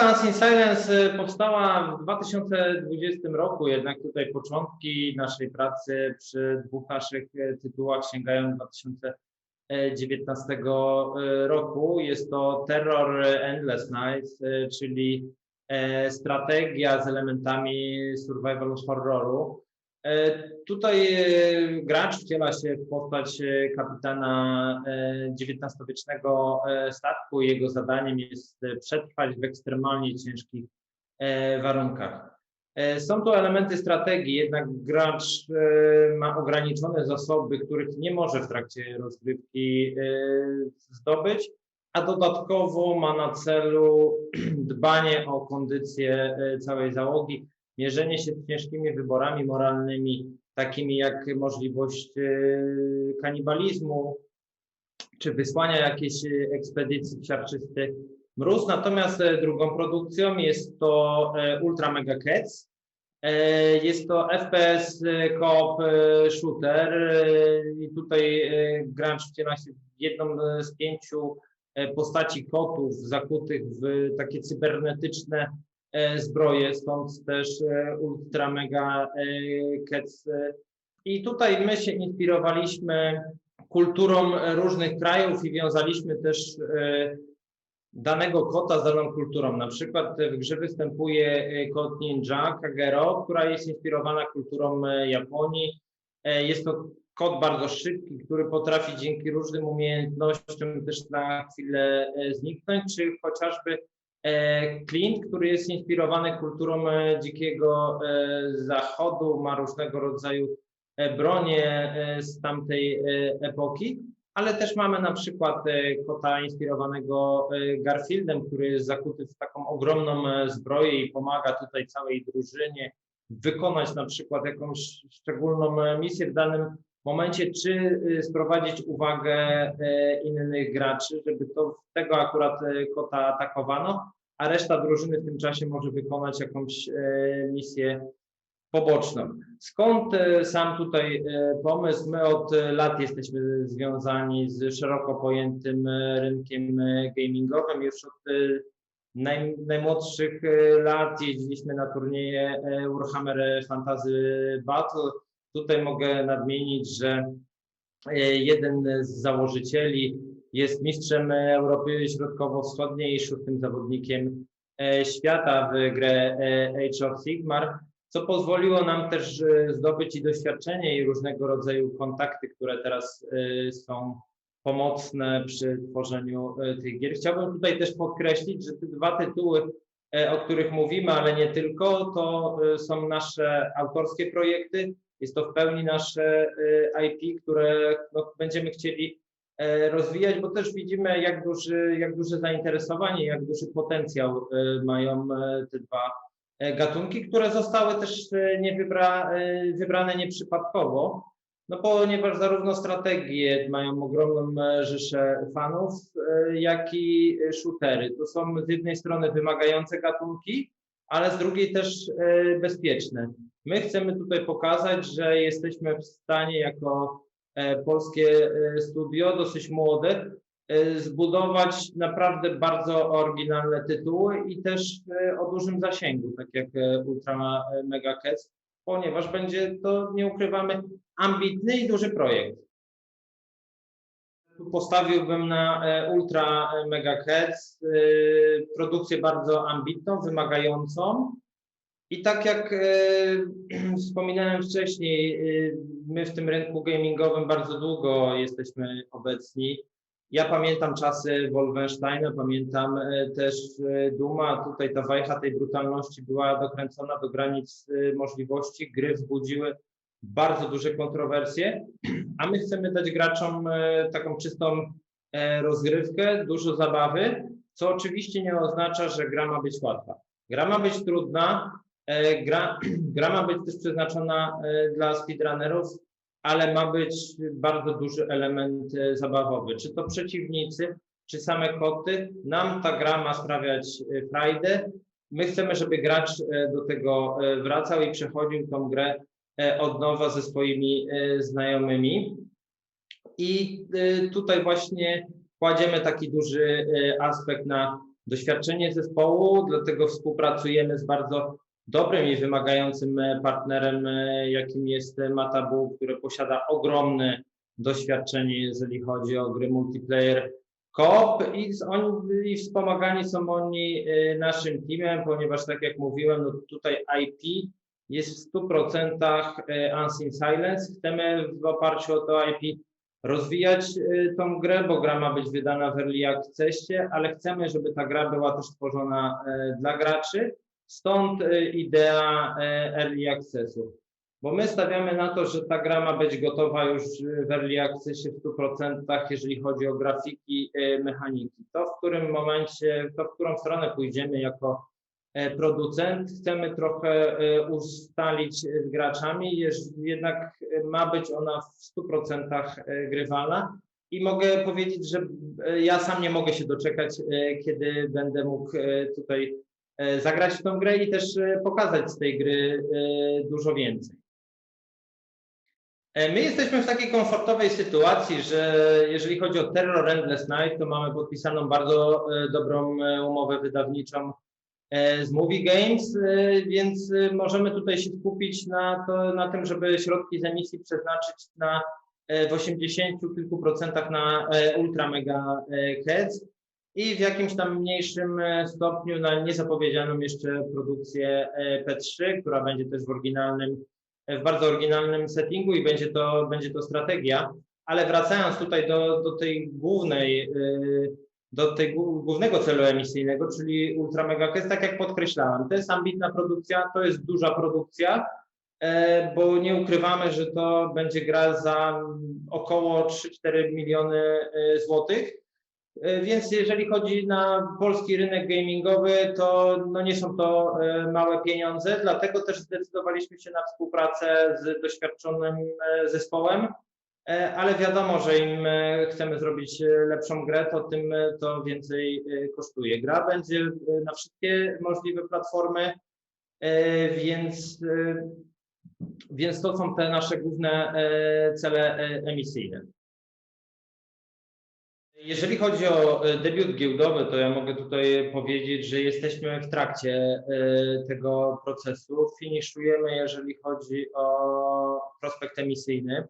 Sztuka Unseen Silence powstała w 2020 roku, jednak tutaj początki naszej pracy przy dwóch naszych tytułach sięgają 2019 roku. Jest to Terror Endless Nights, czyli strategia z elementami survival horroru. Tutaj gracz wciela się w postać kapitana XIX-wiecznego statku. Jego zadaniem jest przetrwać w ekstremalnie ciężkich warunkach. Są to elementy strategii, jednak gracz ma ograniczone zasoby, których nie może w trakcie rozgrywki zdobyć, a dodatkowo ma na celu dbanie o kondycję całej załogi, mierzenie się z ciężkimi wyborami moralnymi, takimi jak możliwość kanibalizmu, czy wysłania jakiejś ekspedycji psiarczysty mróz. Natomiast drugą produkcją jest to Ultra Mega Cats. Jest to FPS Coop Shooter i tutaj wciela się jedną z pięciu postaci kotów zakutych w takie cybernetyczne zbroje, stąd też Ultra Mega Cats. I tutaj my się inspirowaliśmy kulturą różnych krajów i wiązaliśmy też danego kota z daną kulturą. Na przykład w grze występuje kot ninja Kagero, która jest inspirowana kulturą Japonii. Jest to kot bardzo szybki, który potrafi dzięki różnym umiejętnościom też na chwilę zniknąć, czy chociażby Clint, który jest inspirowany kulturą dzikiego zachodu, ma różnego rodzaju bronie z tamtej epoki ale też mamy na przykład kota inspirowanego Garfieldem, który jest zakuty w taką ogromną zbroję i pomaga tutaj całej drużynie wykonać na przykład jakąś szczególną misję w danym momencie, czy sprowadzić uwagę innych graczy, żeby to tego akurat kota atakowano, a reszta drużyny w tym czasie może wykonać jakąś misję poboczną. Skąd sam tutaj pomysł? My od lat jesteśmy związani z szeroko pojętym rynkiem gamingowym. Już od naj, najmłodszych lat jeździliśmy na turnieje Warhammer Fantasy Battle. Tutaj mogę nadmienić, że jeden z założycieli jest mistrzem Europy Środkowo-Wschodniej i szóstym zawodnikiem świata w grę Age of Sigmar co pozwoliło nam też zdobyć i doświadczenie i różnego rodzaju kontakty, które teraz są pomocne przy tworzeniu tych gier. Chciałbym tutaj też podkreślić, że te dwa tytuły, o których mówimy, ale nie tylko, to są nasze autorskie projekty. Jest to w pełni nasze IP, które no, będziemy chcieli rozwijać, bo też widzimy, jak, duży, jak duże zainteresowanie, jak duży potencjał mają te dwa gatunki, które zostały też nie wybra, wybrane nieprzypadkowo, no ponieważ zarówno strategie mają ogromną rzeszę fanów, jak i shootery. To są z jednej strony wymagające gatunki, ale z drugiej też bezpieczne. My chcemy tutaj pokazać, że jesteśmy w stanie jako polskie studio, dosyć młode, zbudować naprawdę bardzo oryginalne tytuły i też o dużym zasięgu, tak jak Ultra Mega Cats, ponieważ będzie to, nie ukrywamy, ambitny i duży projekt. Postawiłbym na Ultra Mega Cats produkcję bardzo ambitną, wymagającą. I tak jak wspominałem wcześniej, my w tym rynku gamingowym bardzo długo jesteśmy obecni. Ja pamiętam czasy Wolfensteina, pamiętam też Duma. Tutaj ta wajcha tej brutalności była dokręcona do granic możliwości. Gry wzbudziły bardzo duże kontrowersje, a my chcemy dać graczom taką czystą rozgrywkę, dużo zabawy, co oczywiście nie oznacza, że gra ma być łatwa. Gra ma być trudna, gra, gra ma być też przeznaczona dla speedrunnerów, ale ma być bardzo duży element zabawowy. Czy to przeciwnicy, czy same koty, nam ta gra ma sprawiać frajdę. My chcemy, żeby gracz do tego wracał i przechodził tą grę od nowa ze swoimi znajomymi. I tutaj właśnie kładziemy taki duży aspekt na doświadczenie zespołu, dlatego współpracujemy z bardzo dobrym i wymagającym partnerem, jakim jest Matabu, który posiada ogromne doświadczenie, jeżeli chodzi o gry multiplayer Coop i, i wspomagani są oni naszym teamem, ponieważ tak jak mówiłem, no tutaj IP jest w 100% y, Unseen Silence. Chcemy w oparciu o to IP rozwijać y, tą grę, bo gra ma być wydana w Early Accessie, ale chcemy, żeby ta gra była też stworzona dla graczy. Stąd idea Early Accessu bo my stawiamy na to, że ta gra ma być gotowa już w early accessie w 100%, jeżeli chodzi o grafiki, e, mechaniki. To w którym momencie, to w którą stronę pójdziemy jako e, producent, chcemy trochę e, ustalić z graczami, jednak ma być ona w 100% grywalna. I mogę powiedzieć, że ja sam nie mogę się doczekać, kiedy będę mógł tutaj zagrać w tą grę i też pokazać z tej gry dużo więcej. E, my jesteśmy w takiej komfortowej sytuacji, że jeżeli chodzi o Terror Endless Night, to mamy podpisaną bardzo e, dobrą e, umowę wydawniczą z Movie Games, więc możemy tutaj się skupić na, to, na tym, żeby środki z emisji przeznaczyć na w 80 kilku procentach na Ultra Mega Heads i w jakimś tam mniejszym stopniu na niezapowiedzianą jeszcze produkcję P3, która będzie też w oryginalnym w bardzo oryginalnym settingu i będzie to, będzie to strategia. Ale wracając tutaj do, do tej głównej, do tego głównego celu emisyjnego, czyli Ultra Mega Quest, tak jak podkreślałem, to jest ambitna produkcja, to jest duża produkcja, e, bo nie ukrywamy, że to będzie gra za około 3-4 miliony e, złotych. E, więc jeżeli chodzi na polski rynek gamingowy, to no nie są to małe pieniądze, dlatego też zdecydowaliśmy się na współpracę z doświadczonym zespołem, ale wiadomo, że im chcemy zrobić lepszą grę, to tym to więcej kosztuje. Gra będzie na wszystkie możliwe platformy, więc, więc to są te nasze główne cele emisyjne. Jeżeli chodzi o e, debiut giełdowy, to ja mogę tutaj powiedzieć, że jesteśmy w trakcie e, tego procesu. Finiszujemy, jeżeli chodzi o prospekt emisyjny.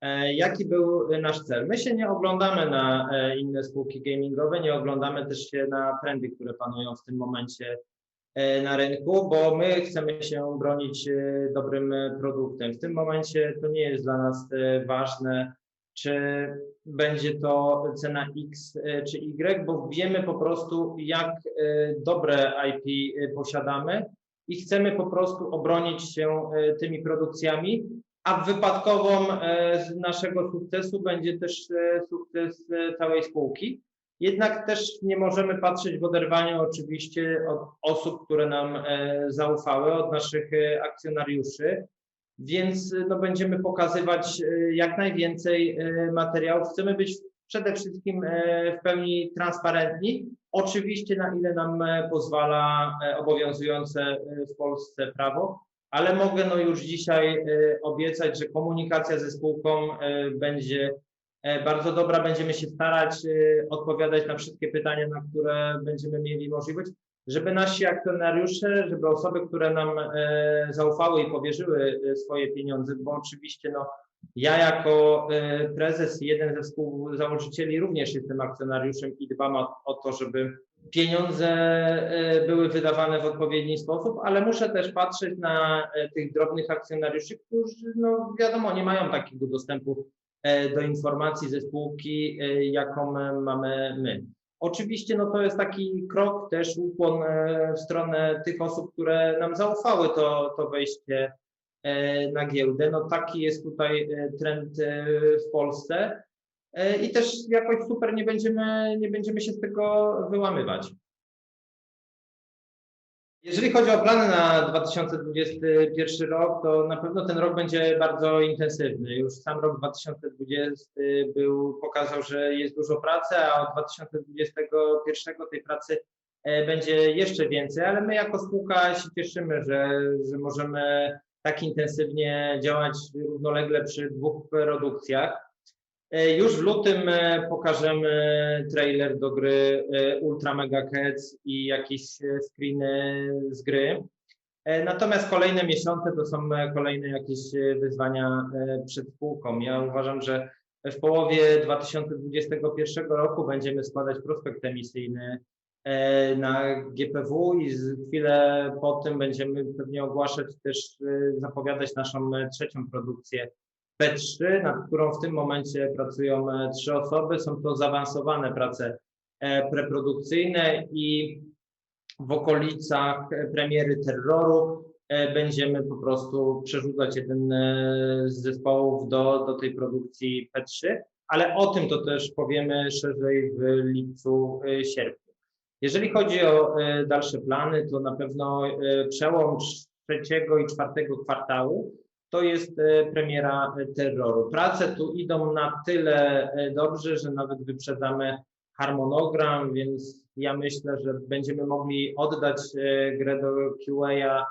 E, jaki był nasz cel? My się nie oglądamy na inne spółki gamingowe, nie oglądamy też się na trendy, które panują w tym momencie na rynku, bo my chcemy się bronić dobrym produktem. W tym momencie to nie jest dla nas ważne, czy będzie to cena X e, czy Y, bo wiemy po prostu, jak e, dobre IP e, posiadamy i chcemy po prostu obronić się tymi produkcjami, a wypadkową naszego sukcesu będzie też sukces całej spółki. Jednak też nie możemy patrzeć w oderwaniu oczywiście od osób, które nam zaufały, od naszych akcjonariuszy, więc no, będziemy pokazywać e, jak najwięcej e, materiałów. Chcemy być przede wszystkim e, w pełni transparentni. Oczywiście na ile nam pozwala obowiązujące w Polsce prawo, ale mogę no już dzisiaj obiecać, że komunikacja ze spółką będzie bardzo dobra. Będziemy się starać odpowiadać na wszystkie pytania, na które będziemy mieli możliwość żeby nasi akcjonariusze, żeby osoby, które nam zaufały i powierzyły swoje pieniądze, bo oczywiście no, ja jako prezes jeden ze współzałożycieli również jestem akcjonariuszem i dbam o to, żeby pieniądze były wydawane w odpowiedni sposób, ale muszę też patrzeć na tych drobnych akcjonariuszy, którzy, no wiadomo, nie mają takiego dostępu do informacji ze spółki, jaką mamy my. Oczywiście no to jest taki krok też, ukłon e, w stronę tych osób, które nam zaufały to, to wejście e, na giełdę. No taki jest tutaj e, trend w Polsce i też jakoś super nie będziemy, nie będziemy się z tego wyłamywać. Jeżeli chodzi o plany na 2021 rok, to na pewno ten rok będzie bardzo intensywny. Już sam rok 2020 był, pokazał, że jest dużo pracy, a od 2021 tej pracy e, będzie jeszcze więcej, ale my jako spółka się cieszymy, że, że możemy tak intensywnie działać równolegle przy dwóch produkcjach. E, Już w lutym e, pokażemy trailer do gry e, Ultra Mega Cats i jakieś screeny z gry. Natomiast kolejne miesiące to są kolejne jakieś wyzwania przed spółką. Ja uważam, że w połowie 2021 roku będziemy składać prospekt emisyjny na GPW i chwilę po tym będziemy pewnie ogłaszać też, zapowiadać naszą trzecią produkcję P3, nad którą w tym momencie pracują e, trzy osoby. Są to zaawansowane prace e, preprodukcyjne i w okolicach e, premiery terroru będziemy po prostu przerzucać jeden z zespołów do, do tej produkcji P3, ale o tym to też powiemy szerzej w lipcu, sierpniu. Jeżeli chodzi o dalsze plany, to na pewno przełom trzeciego i czwartego kwartału to jest e, premiera e, terroru. Prace tu idą na tyle e, dobrze, że nawet wyprzedzamy harmonogram, więc ja myślę, że będziemy mogli oddać grę do QA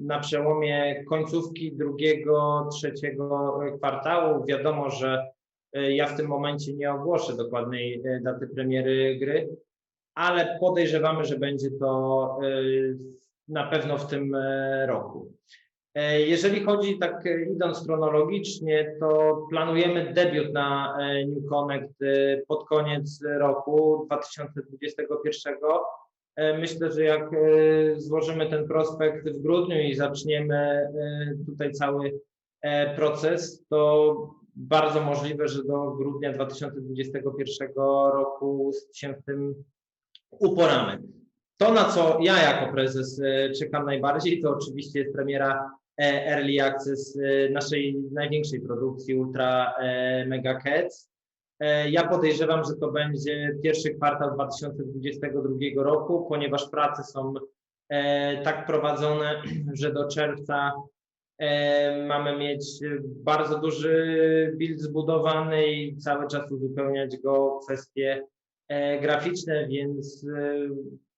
na przełomie końcówki drugiego, trzeciego kwartału. Wiadomo, że ja w tym momencie nie ogłoszę dokładnej daty premiery gry, ale podejrzewamy, że będzie to na pewno w tym roku. E, Jeżeli chodzi tak e, idąc chronologicznie, to planujemy debiut na e, New Connect pod koniec roku 2021. E, Myślę, że jak złożymy ten prospekt w grudniu i zaczniemy tutaj cały proces, to bardzo możliwe, że do grudnia 2021 roku się w tym uporamy. To, na co ja jako prezes czekam najbardziej, to oczywiście jest premiera Early Access e, naszej największej produkcji Ultra e, Mega Cats. E, Ja podejrzewam, że to będzie pierwszy kwartał 2022 roku, ponieważ prace są e, tak prowadzone, że do czerwca e, mamy mieć bardzo duży build zbudowany i cały czas uzupełniać go kwestie e, graficzne, więc e,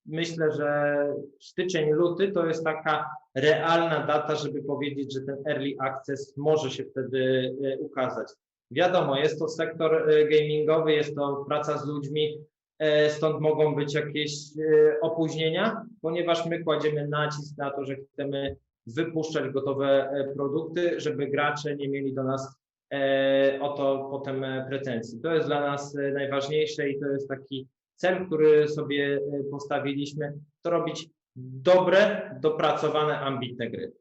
myślę, że styczeń, luty to jest taka realna data, żeby powiedzieć, że ten early access może się wtedy e, ukazać. Wiadomo, jest to sektor e, gamingowy, jest to praca z ludźmi, e, stąd mogą być jakieś opóźnienia, ponieważ my kładziemy nacisk na to, że chcemy wypuszczać gotowe produkty, żeby gracze nie mieli do nas o to potem pretensji. To jest dla nas najważniejsze i to jest taki cel, który sobie e, postawiliśmy, to robić dobre, dopracowane, ambitne gry.